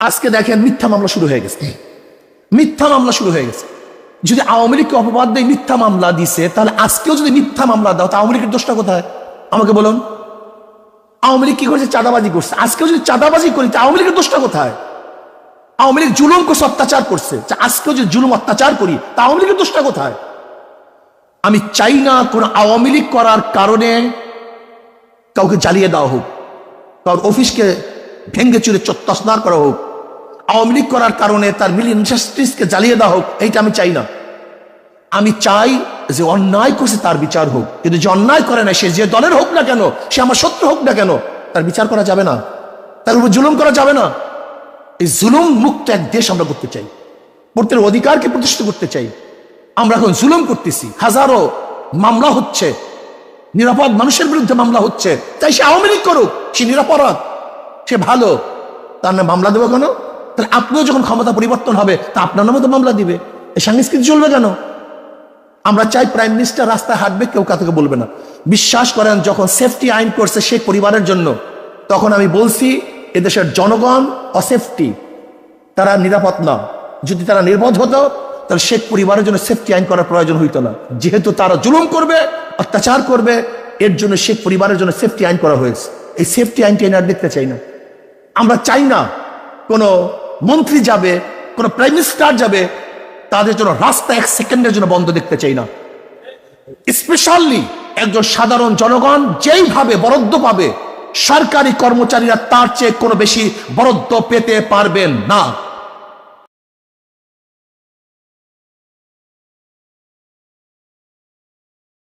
আজকে দেখেন মিথ্যা মামলা শুরু হয়ে গেছে। মিথ্যা মামলা শুরু হয়ে গেছে। যদি আওয়ামী লীগকে অপবাদ দিয়ে, মিথ্যা মামলা দিছে, তাহলে আজকেও যদি মিথ্যা মামলা দাও তা আওয়ামী লীগের দোষটা কোথায়? আমাকে বলুন। আওয়ামী লীগ কি করছে? চাঁদাবাজি করছে। আজকেও যদি চাঁদাবাজি করি তা আওয়ামী লীগের দোষটা কোথায়? আওয়ামী লীগ জুলুম করছে, অত্যাচার করছে। আজকেও যদি জুলুম, অত্যাচার করি, তা আওয়ামী লীগের দোষটা কোথায়? আমি চাই না কোন আওয়ামী লীগ করার কারণে কাউকে জ্বালিয়ে দেওয়া হোক। কারোর অফিসকে ভেঙ্গে চুরে চত্তাসনার করা হোক। আওয়ামী লীগ করার কারণে তার মিল ইন্ডাস্ট্রিজকে জ্বালিয়ে দেওয়া হোক, এইটা আমি চাই না। আমি চাই যে অন্যায় করছে তার বিচার হোক। কিন্তু যে অন্যায় করে না সে যে দলের হোক না কেন, সে আমার শত্রু হোক না কেন, তার বিচার করা যাবে না। তার উপর জুলুম করা যাবে না। এই জুলুম মুক্ত এক দেশ আমরা করতে চাই। প্রত্যেক অধিকারকে প্রতিষ্ঠিত করতে চাই। আমরা এখন জুলুম করতেছি। হাজারো মামলা হচ্ছে। নিরাপদ মানুষের বিরুদ্ধে মামলা হচ্ছে। তাই সে আওয়ামী লীগ করুক, সে নিরাপরাধ, সে ভালো। তার নামে মামলা দেবো কেন? তাহলে আপনিও যখন ক্ষমতা পরিবর্তন হবে, তা আপনার নামে তো মামলা দিবে। এই সংস্কৃতি চলবে কেন? আমরা চাই প্রাইম মিনিস্টার রাস্তায় হাঁটবে, কেউ কাউকে বলবে না। বিশ্বাস করেন, যখন সেফটি আইন করছে শেখ পরিবারের জন্য, তখন আমি বলছি, এদেশের জনগণ অসেফটি তারা নিরাপদ না। যদি তারা নির্বোধ হতো, তাহলে শেখ পরিবারের জন্য সেফটি আইন করার প্রয়োজন হইতো না। যেহেতু তারা জুলুম করবে, অত্যাচার করবে, এর জন্য শেখ পরিবারের জন্য সেফটি আইন করা হয়েছে। এই সেফটি আইনটি এনে দেখতে চাই না। আমরা চাই না কোনো মন্ত্রী যাবে, কোনো প্রাইম মিনিস্টার যাবে, তাদের জন্য রাস্তা এক সেকেন্ডের জন্য বন্ধ দেখতে চাই না। স্পেশালি একজন সাধারণ জনগণ যেইভাবে বরাদ্দ পাবে, সরকারি কর্মচারীরা তার চেয়ে কোনো বেশি বরাদ্দ পেতে পারবেন না।